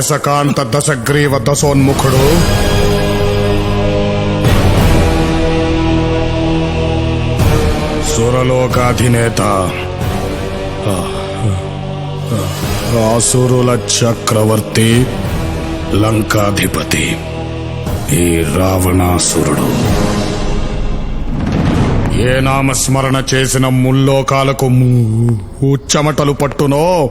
దశకాంత దశగ్రీవ దశోన్ముఖుడు. సురలోకాధినేత. ఆసురుల చక్రవర్తి లంకాధిపతి. ఈ రావణాసురుడు. ఏ నామస్మరణ చేసిన ముల్లోకాలకు ఉచ్చమటలు పట్టునో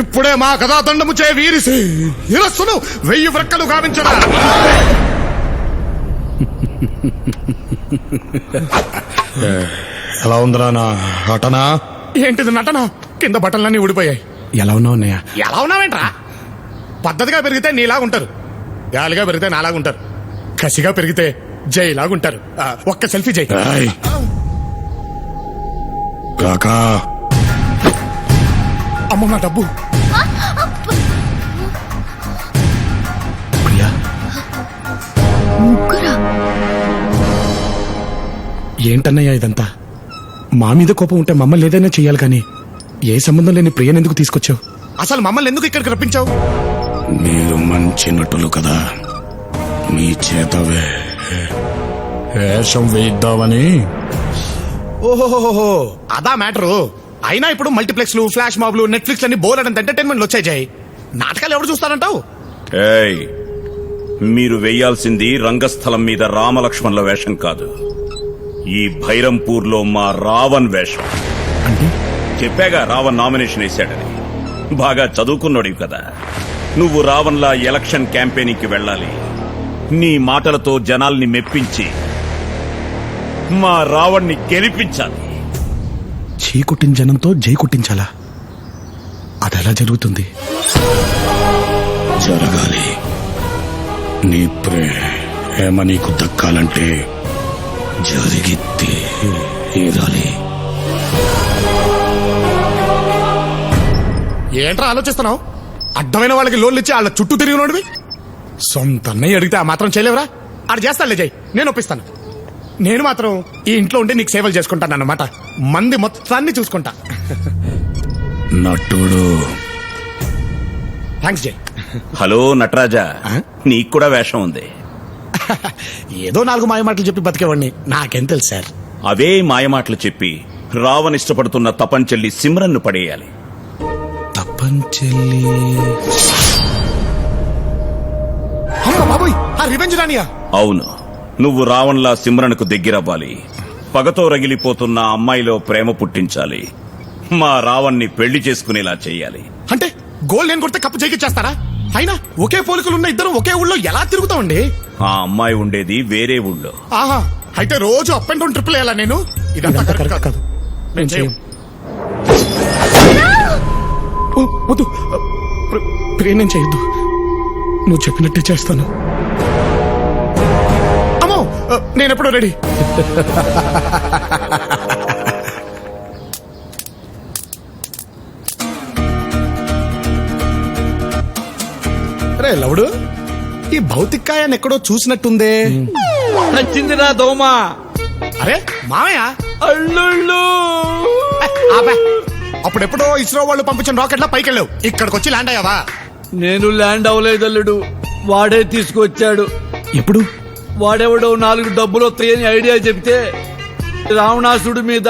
ఇప్పుడే మా కథాదండము చే వీరిసి. ఇరస్సును వెయ్యి వ్రక్కలు గావించరా ఎలా ఉందిరా నా నటన? ఏంటిది నటన? కింద బట్టలన్నీ ఊడిపోయాయి. ఎలా ఉన్నావు అన్నయ్య? ఎలా ఉన్నావేంట్రా? పద్ధతిగా పెరిగితే నీలాగుంటారు గాలిగా పెరిగితే నాలాగుంటారు కసిగా పెరిగితే జైలాగుంటారు ఆ, ఒక్క సెల్ఫీ జై. కాకా. అమ్మ నా డబ్బు. ఏంటన్నయ్య ఇదంతా? మా మీద కోపం ఉంటే మమ్మల్ని ఏదైనా చెయ్యాలి కానీ ఏ సంబంధం లేని ప్రియని ఎందుకు తీసుకొచ్చావు? అసలు మమ్మల్ని ఎందుకు ఇక్కడికి రప్పించావు? మీరు మంచి నటులు కదా. మీ చేత వే- వేషం వేయిద్దామని. ఓహోహోహో అదా మ్యాటరు. అయినా ఇప్పుడు మల్టీప్లెక్స్లు ఫ్లాష్ మాబ్లు నెట్ఫ్లిక్స్ అన్ని బోలెడంత ఎంటర్టైన్మెంట్ వచ్చాయి జై. నాటకాలు ఎవరు చూస్తారంటావు? ఏయ్ మీరు వెయ్యాల్సింది రంగస్థలం మీద రామలక్ష్మణుల వేషం కాదు. ఈ భైరంపూర్లో మా రావణ్ వేషం. అంటే? చెప్పాగా రావణ్ నామినేషన్ వేశాడని. బాగా చదువుకున్నాడు కదా. నువ్వు రావణ్లా ఎలక్షన్ క్యాంపెయినింగ్కి వెళ్ళాలి. నీ మాటలతో జనాల్ని మెప్పించి మా రావణ్ణి గెలిపించాలి. చీ కుట్టిన జనంతో జై కుట్టించాలా? అదెలా జరుగుతుంది? జరగాలి. నీ ప్రేమ నీకు దక్కాలంటే జరిగి తీరాలి ఏంట్రా ఆలోచిస్తున్నావు? అడ్డమైన వాళ్ళకి లోన్లు ఇచ్చి వాళ్ళ చుట్టూ తిరిగినోడివి సొంత అన్నయ్య అడిగితే ఆ మాత్రం చేయలేవురా? ఆడు చేస్తానులే జై నేను ఒప్పిస్తాను. నేను మాత్రం ఈ ఇంట్లో ఉండి నీకు సేవలు చేసుకుంటాను అన్నమాట. మంది మొత్తాన్ని చూసుకుంటా. నటుడు. థ్యాంక్స్ జై. హలో నటరాజా నీకు కూడా వేషం ఉంది. ఏదో నాలుగు మాయ మాటలు చెప్పి బతికేవాడిని. నాకేం తెలుసు సార్. అవే మాయమాటలు చెప్పి రావణ్ ఇష్టపడుతున్న తపంచెల్లి సిమ్రన్ను పడేయాలి. రానియా అవును నువ్వు రావణ్లా సిమ్రన్కు దగ్గరవ్వాలి. పగతో రగిలిపోతున్న అమ్మాయిలో ప్రేమ పుట్టించాలి. మా రావణ్ణి పెళ్ళి చేసుకునేలా చెయ్యాలి అంటే గోల్ నేను కొడితే కప్పు చేకిచ్చేస్తారా? అయినా ఒకే పోలికలు ఉన్న ఇద్దరు ఒకే ఊళ్ళో ఎలా తిరుగుతామండి? ఆ అమ్మాయి ఉండేది వేరే ఊళ్ళో. ఆహా అయితే రోజు అప్ అండ్ డౌన్ ట్రిపుల్ వేయాలా నేను? ఇదంతా కరెక్ట్ కాదు. చేయం. ఓ, వద్దు. ప్ర- చేయొద్దు. నువ్వు చెప్పినట్టే చేస్తాను. అమ్మో నేను ఎప్పుడో రెడీ. రే లవుడు ఈ భౌతికాయాన్ని ఎక్కడో చూసినట్టుందే. నచ్చిందిరా దోమ. అరే మామయ్య? అల్లుళ్ళు. అప్పుడెప్పుడో ఇస్రో వాళ్ళు పంపించిన రాకెట్లా పైకి వెళ్ళావు ఇక్కడికి వచ్చి ల్యాండ్ అయ్యావా? నేను ల్యాండ్ అవ్వలేదు అల్లుడు. వాడే తీసుకొచ్చాడు. ఎప్పుడు? వాడెవడో నాలుగు డబ్బులు వస్తాయని ఐడియా చెప్తే రావణాసుడి మీద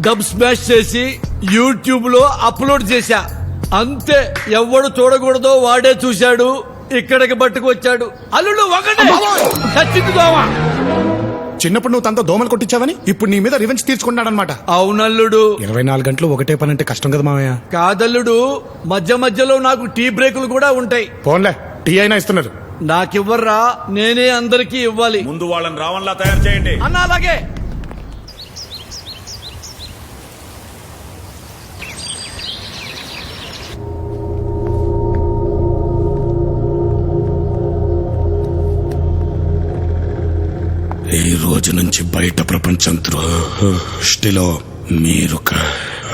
డబ్ స్మాష్ చేసి యూట్యూబ్లో అప్లోడ్ చేశా. అంతే ఎవడు చూడకూడదో వాడే చూశాడు ఇక్కడికి పట్టుకొచ్చాడు. అల్లుడు ఒకటే! చచ్చింది దోమ చిన్నప్పుడు నువ్వు తనతో దోమలు కొట్టించావని ఇప్పుడు నీ మీద రివెంజ్ తీర్చుకున్నాడనమాట అవునల్లుడు. ఇరవై నాలుగు గంటలు ఒకటే పని అంటే కష్టం కదా మామయ్య. కాదల్లుడు మధ్య మధ్యలో నాకు టీ బ్రేకులు కూడా ఉంటాయి. పోన్లే టీ అయినా ఇస్తున్నారు. నాకివ్వర్రా నేనే అందరికీ ఇవ్వాలి. ముందు వాళ్ళని రావణ్లా తయారు చేయండి. అన్న అలాగే! రోజు నుంచి బయట ప్రపంచం దృష్టిలో మీరు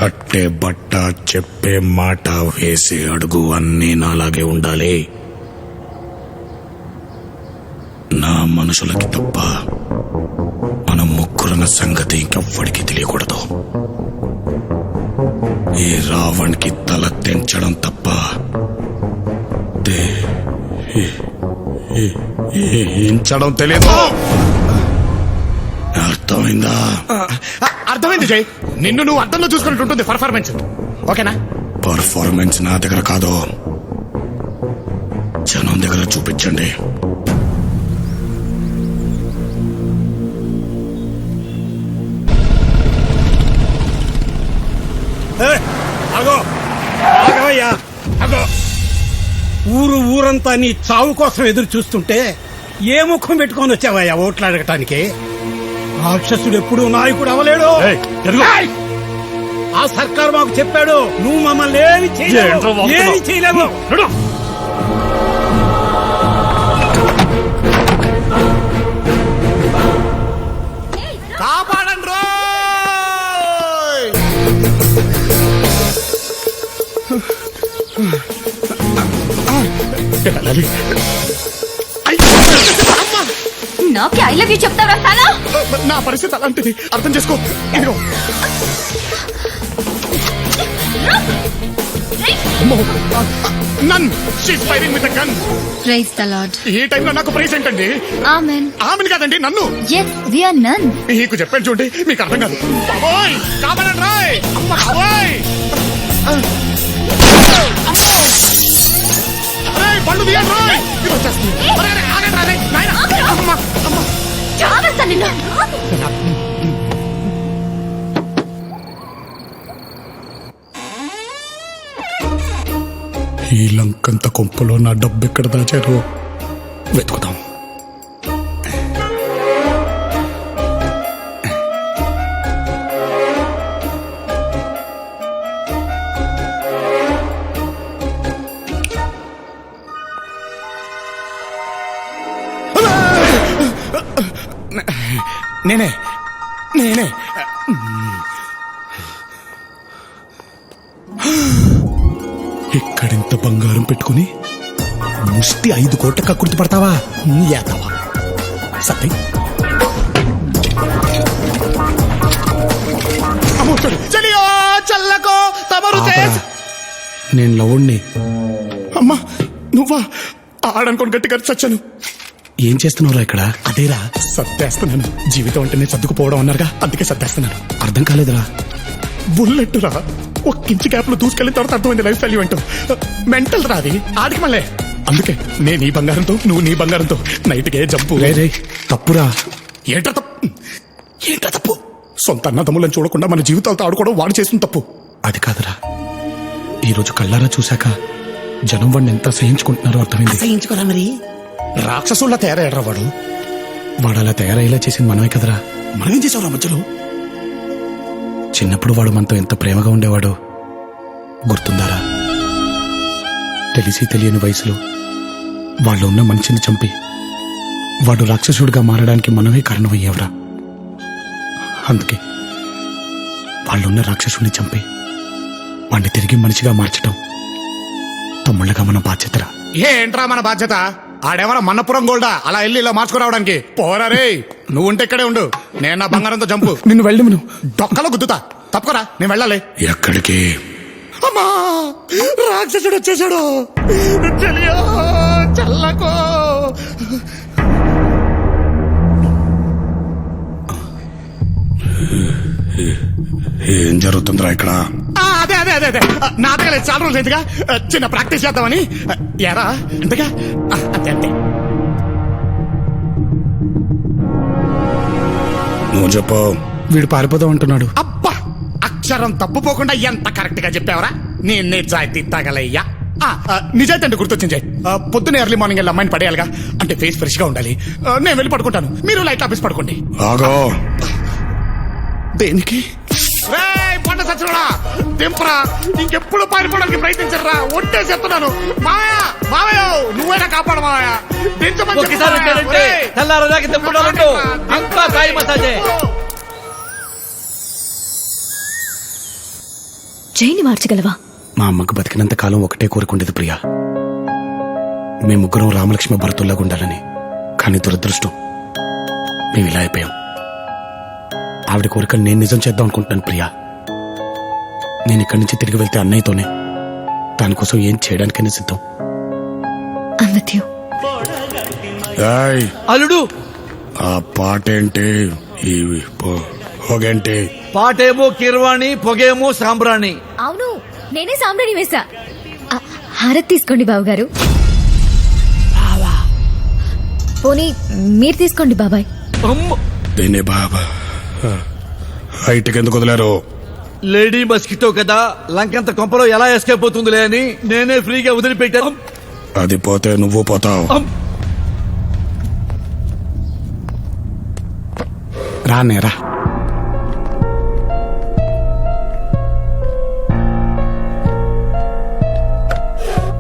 అట్టే బట్ట చెప్పే మాట వేసే అడుగు అన్నీ నాలాగే ఉండాలి. నా మనుషులకి తప్ప మన ముగ్గురున్న సంగతి ఇంకెవ్వడికి తెలియకూడదు. ఈ రావణ్కి తల తెంచడం తప్ప ఇంచడం తెలియదు అర్థమైందా? అర్థమైంది జై. నిన్ను నువ్వు అర్థంలో చూసుకున్నట్టు ఉంటుంది పర్ఫార్మెన్స్ ఓకేనా? పర్ఫార్మెన్స్ నా దగ్గర కాదు. జనం దగ్గర చూపించండి. అగో ఆగవయ్యా. అగో ఊరు ఊరంతా నీ చావు కోసం ఎదురు చూస్తుంటే ఏ ముఖం పెట్టుకొని వచ్చావయ్యా ఓట్లు అడగటానికి? రాక్షసుడు ఎప్పుడు నాయకుడు అవలేడు. ఏయ్! ఆ సర్కార్ మాకు చెప్పాడు నువ్వు మమ్మల్ని ఏమి చేయలేవు. ఏమి చేయలేవు. కాపాడండి నాకే ఐ లవ్ యూ చెప్తావరా సాలా నా పరిస్థితి అలాంటిది. అర్థం చేసుకో. ఇదిగో. Nun. She's firing with gun praise the lord ఈ టైంలో నాకు ప్రైజ్ ఏంటండి? ఆమెన్ ఆమెను కాదండి నన్ను. ఎస్ వి ఆర్ నన్ మీకు చెప్పాను చూడండి మీకు అర్థం కాదు. బాబోయ్ కాపాడండి రాయ్. అమ్మ అరే తీయండి రాయ్. ఇది వచ్చేస్తుంది. అరే, ఈ లంకంత కొంపలో నా డబ్బు ఎక్కడ దాచారో వెతుకుదాం. నేనే నేనే. ఇక్కడింత బంగారం పెట్టుకుని ముష్టి ఐదు కోట్ల కక్కుర్తి పడతావా? ఏతావా సత్యం. చల్లకో తమరు నేను లవుణ్ణి. అమ్మా నువ్వా? ఆడనుకోని గట్టిగా చచ్చాను. ఏం చేస్తున్నావురా ఇక్కడ? అదేరా సర్దేస్తున్నాను. జీవితం అంటేనే సర్దుకుపోవడం అన్నారుగా అందుకే సర్దేస్తున్నాను. అర్థం కాలేదురా. బుల్లెట్ రా ఒక ఇంచి గ్యాప్లో దూసుకెళ్ళిన తర్వాత అర్థమైంది లైఫ్ వాల్యూ అంటూ మెంటల్ రా అది ఆడికి మళ్ళీ. అందుకే నేను ఈ బంగారంతో నువ్వు నీ బంగారంతో నైట్కే జంపు. తప్పురా. ఏంట్రా తప్పు? ఏంట్రా తప్పు? సొంత అన్నదమ్ములను చూడకుండా మన జీవితాలతో ఆడుకోవడం వాడు చేసిన తప్పు. అది కాదురా. ఈరోజు కళ్ళారా చూశాక జనం వాడిని ఎంత సహించుకుంటున్నారో అర్థమైంది. సహించుకోరా మరి? రాక్షసుల్లా తయారయ్యాడ్రా వాడు? వాడు అలా తయారయ్యేలా చేసింది మనమే కదరా. మనమేం చేసావురా మధ్యలో? చిన్నప్పుడు వాడు మనతో ఎంత ప్రేమగా ఉండేవాడు గుర్తుందారా? తెలిసి తెలియని వయసులో వాళ్ళు ఉన్న మనిషిని చంపి వాడు రాక్షసుడిగా మారడానికి మనమే కారణమయ్యేవరా. అందుకే వాళ్ళున్న రాక్షసుడిని చంపి వాడిని తిరిగి మనిషిగా మార్చడం తమ్ముళ్ళగా మన బాధ్యతరా. ఏంట్రా మన బాధ్యత? ఆడేమన్నా మన్నపురం గోల్డా? అలా వెళ్ళి ఇలా మార్చుకురావడానికి పోరా రే నువ్వు ఉంటే ఇక్కడే ఉండు. నేను నా బంగారంతో చంపు. నిన్ను వెళ్ళి నువ్వు డొక్కలో గుద్దుతా. తప్పుకోరా నేను వెళ్ళాలి. ఎక్కడికి? అమ్మా రాక్షసుడు వచ్చేసాడు చెలియో చల్లకో. ఏం జరుగుతుందిరా ఇక్కడ? ఆ, అదే అదే అదే అదే. నా దగ్గర లేదు, చాలా రోజులు చిన్న ప్రాక్టీస్ చేద్దామని. ఎరా అంతేగా అంతే అంతే నువ్వు చెప్పు వీడు పారిపోదాం అంటున్నాడు. అబ్బా! అక్షరం తప్పుపోకుండా ఎంత కరెక్ట్గా చెప్పావరా? నీ నిజాయితీ తగలయ్యా. ఆ, ఆ, నిజాయితీ అంటే గుర్తొచ్చింది జయ్. ఆ, పొద్దున్నే ఎర్లీ మార్నింగ్ వెళ్ళి అమ్మాయిని పడేయాలిగా. అంటే ఫేస్ ఫ్రెష్గా ఉండాలి. ఆ, నేను వెళ్ళి పడుకుంటాను. మీరు లైట్ ఆఫీస్ పడుకోండి. ఆగో. దేనికి? బండ సచ్చినోడా? దింపరా. ఇంకెప్పుడు పారిపోవడానికి ప్రయత్నించరా ఒట్టే చెప్తున్నాను. మావయ్య మావయ్య నువ్వైనా కాపాడు మావయ్య. దించమని చెప్పు. తెల్లారదాకా అంతా కాయ మసాజే. జైని మార్చగలవా? మా అమ్మకు బతికినంత కాలం ఒకటే కోరుకుండేది ప్రియా. మేము ముగ్గురం రామలక్ష్మి భరతుల్లాగా ఉండాలని కానీ దురదృష్టం మేము ఇలా అయిపోయాం. ఆవిడ కోరికలు నేను నిజం చేద్దాం అనుకుంటున్నాను ప్రియా. నేను ఇక్కడి నుంచి తిరిగి వెళ్తే అన్నయ్యతోనే. దానికోసం ఏం చేయడానికైనా సిద్ధం. ఏయ్, అల్లుడు! ఆ పాట ఏంటి ఈ పొ- పొగేంటి? పాటేమో కిర్వాణి పొగేమో సాంబ్రాణి. అవును నేనే సాంబ్రాణి వేసా ఆ, హారతి తీసుకోండి బావగారు. పోనీ మీరు తీసుకోండి బాబాయ్. అమ్మ. దీన్ని బాబా. హైట్కి ఎందుకు వదిలారు? లేడీ మస్కిటో కదా లంకంత కొంపలో ఎలా ఎస్కేప్ అవుతుందిలే అని నేనే ఫ్రీగా వదిలిపెట్టాను. అది పోతే నువ్వు పోతావు. రా నేరా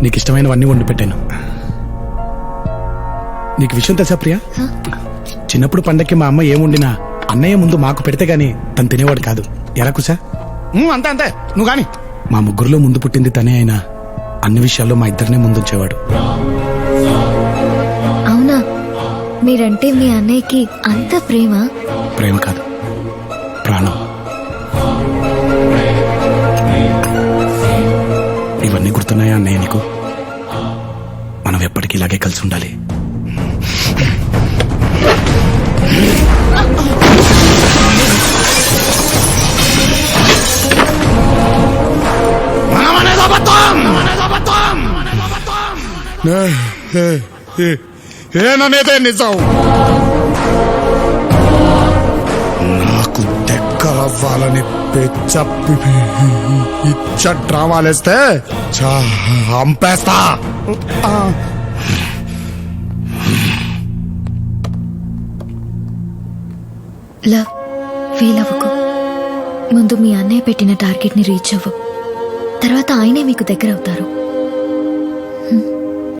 నీకు ఇష్టమైనవన్నీ వండి పెట్టాను. నీకు విషయం తెలుసా ప్రియా? చిన్నప్పుడు పండక్కి మా అమ్మ ఏం వండినా అన్నయ్య ముందు మాకు పెడితే గాని తను తినేవాడు కాదు. ఎలా కుసా అంతే అంతే. నువ్వు గాని మా ముగ్గురులో ముందు పుట్టింది తనే అయినా అన్ని విషయాల్లో మా ఇద్దరినే ముందుంచేవాడు. అవునా? మీరంటే మీ అన్నయ్యకి అంత ప్రేమ? ప్రేమ కాదు. ప్రాణం. ఇవన్నీ గుర్తున్నాయా అన్నయ్య నీకు? మనం ఎప్పటికీ ఇలాగే కలిసి ఉండాలి. ఏననేదే నిజం. నాకు దగ్గరవ్వాలని పెచ్చప్పి ఇచ్చ డ్రామాలేస్తే చంపేస్తా లవ్ ఫీల్ అవ్వకు ముందు మీ అన్నయ్య పెట్టిన టార్గెట్ని రీచ్ అవ్వు. తర్వాత ఆయనే మీకు దగ్గర అవుతారు